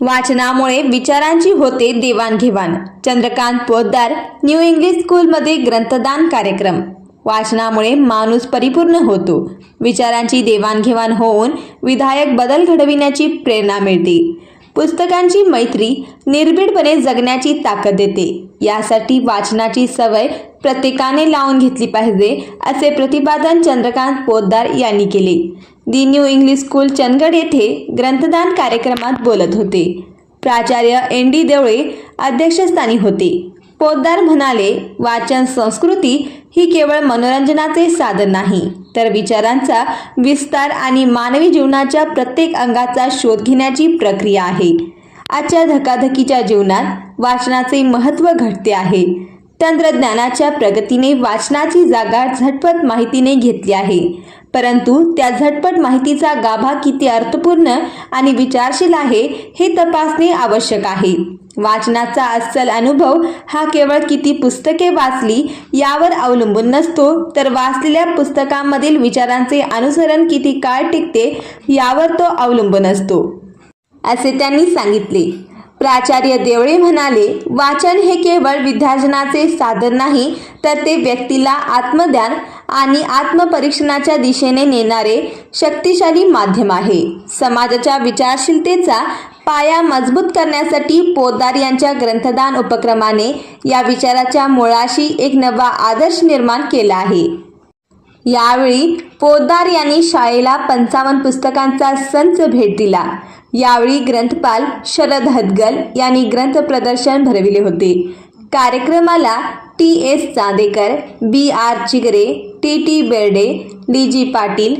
वाचनामुळे विचारांची होते देवाणघेवाण. चंद्रकांत पोद्दार न्यू इंग्लिश स्कूलमध्ये ग्रंथदान कार्यक्रम. वाचनामुळे माणूस परिपूर्ण होतो. विचारांची देवाणघेवाण होऊन विधायक बदल घडविण्याची प्रेरणा मिळते. पुस्तकांची मैत्री निर्भीडपणे जगण्याची ताकद देते. यासाठी वाचनाची सवय प्रत्येकाने लावून घेतली पाहिजे असे प्रतिपादन चंद्रकांत पोद्दार यांनी केले. The new English school Chandgad येथे ग्रंथदान कार्यक्रमात बोलत होते. प्राचार्य एन डी देवळे अध्यक्षस्थानी होते. पोद्दार म्हणाले वाचन संस्कृती ही केवळ मनोरंजनाचे साधन नाही तर विचारांचा विस्तार आणि मानवी जीवनाच्या प्रत्येक अंगाचा शोध घेण्याची प्रक्रिया आहे. आजच्या धकाधकीच्या जीवनात वाचनाचे महत्त्व घटते आहे. तंत्रज्ञानाच्या प्रगतीने वाचनाची जागा झटपट माहितीने घेतली आहे. परंतु त्या झटपट माहितीचा गाभा किती अर्थपूर्ण आणि विचारशील आहे हे तपासणे आवश्यक आहे. वाचनाचा अस्सल अनुभव हा केवळ किती पुस्तके वाचली यावर अवलंबून नसतो तर वाचलेल्या पुस्तकांमधील विचारांचे अनुसरण किती काळ टिकते यावर तो अवलंबून असतो. असे त्यांनी सांगितले. प्राचार्य देवळे म्हणाले वाचन हे केवळ विद्यार्जनाचे साधन नाही तर ते व्यक्तीला आत्मज्ञान आणि आत्मपरीक्षणाच्या दिशेने नेणारे शक्तिशाली माध्यम आहे. समाजाच्या विचारशीलतेचा पाया मजबूत करण्यासाठी पोदार यांच्या ग्रंथदान उपक्रमाने या विचाराच्या मुळाशी एक नवा आदर्श निर्माण केला आहे. यावेळी पोद्दार यांनी शाळेला पंचावन्न पुस्तकांचा संच भेट दिला. यावेळी ग्रंथपाल शरद हदगल यांनी ग्रंथ प्रदर्शन भरविले होते. कार्यक्रमाला T S Chandekar B R Chigare T T Berde D G Patil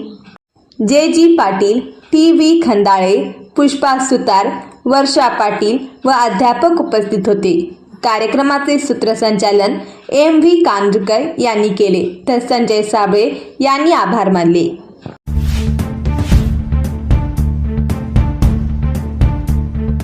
J G Patil T V Khandale Pushpa Sutar Varsha Patil व अध्यापक उपस्थित होते. कार्यक्रमाचे सूत्रसंचालन एम व्ही कांदकर यांनी केले. तर संजय साबळे यांनी आभार मानले.